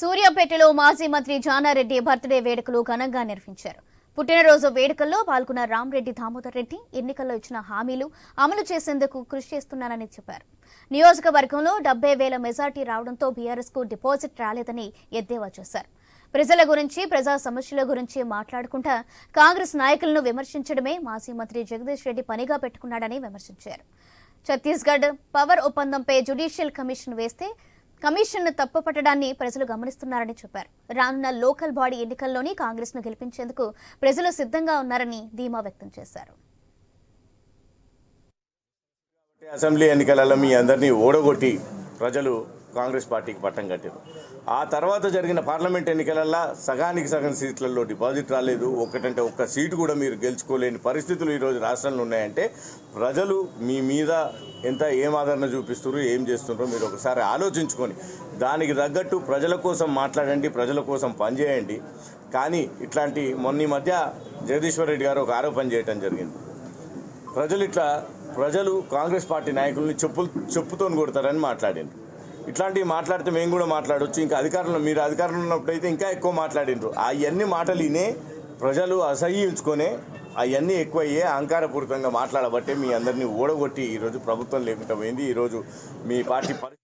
సూర్యాపేటలో మాజీ మంత్రి జానారెడ్డి బర్త్డే వేడుకలు ఘనంగా నిర్వహించారు. పుట్టినరోజు వేడుకల్లో పాల్గొన్న రామ్రెడ్డి దామోదర్ రెడ్డి ఎన్నికల్లో ఇచ్చిన హామీలు అమలు చేసేందుకు కృషి చేస్తున్నానని చెప్పారు. నియోజకవర్గంలో డెబ్బై వేల మెజార్టీ రావడంతో బీఆర్ఎస్కు డిపాజిట్ రాలేదని ఎద్దేవా చేశారు. ప్రజల గురించి ప్రజా సమస్యల గురించి మాట్లాడుకుంటా కాంగ్రెస్ నాయకులను విమర్శించడమే మాజీ మంత్రి జగదీష్ రెడ్డి పనిగా పెట్టుకున్నాడని విమర్శించారు. ఛత్తీస్గఢ్ పవర్ ఒప్పందంపై జ్యుడిషియల్ కమిషన్ వేస్తే కమిషన్ తప్పుపట్టడాన్ని ప్రజలు గమనిస్తున్నారని చెప్పారు. రానున్న లోకల్ బాడీ ఎన్నికల్లోని కాంగ్రెస్ను గెలిపించేందుకు ప్రజలు సిద్ధంగా ఉన్నారని ధీమా వ్యక్తం చేశారు. అసెంబ్లీ ఎన్నికలలో మీ అందరినీ ఓడగొట్టి ప్రజలు కాంగ్రెస్ పార్టీకి పట్టం కట్టారు. ఆ తర్వాత జరిగిన పార్లమెంట్ ఎన్నికలల్లో సగానికి సగం సీట్లలో డిపాజిట్ రాలేదు. ఒకటంటే ఒక్క సీటు కూడా మీరు గెలుచుకోలేని పరిస్థితులు ఈరోజు రాష్ట్రంలో ఉన్నాయంటే ప్రజలు మీ మీద ఎంత ఏం ఆదరణ చూపిస్తున్నారు ఏం చేస్తున్నారో మీరు ఒకసారి ఆలోచించుకొని దానికి తగ్గట్టు ప్రజల కోసం మాట్లాడండి ప్రజల కోసం పనిచేయండి. కానీ ఇట్లాంటి మొన్న మధ్య జగదీశ్వర్ రెడ్డి గారు ఒక ఆరోపణ చేయడం జరిగింది. ప్రజలు ఇట్లా ప్రజలు కాంగ్రెస్ పార్టీ నాయకుల్ని చెప్పులు చెప్పుతోని కొడతారని మాట్లాడింది ఇట్లాంటివి మాట్లాడితే మేము కూడా మాట్లాడొచ్చు. ఇంకా అధికారంలో మీరు అధికారంలో ఉన్నప్పుడైతే ఇంకా ఎక్కువ మాట్లాడిండ్రు అవన్నీ మాటలు వినే ప్రజలు అసహ్యించుకొనే అవన్నీ ఎక్కువయ్యే అహంకారపూరితంగా మాట్లాడబట్టే మీ అందరినీ ఓడగొట్టి ఈరోజు ప్రభుత్వం లేకుండా పోయింది. ఈరోజు మీ పార్టీ పరి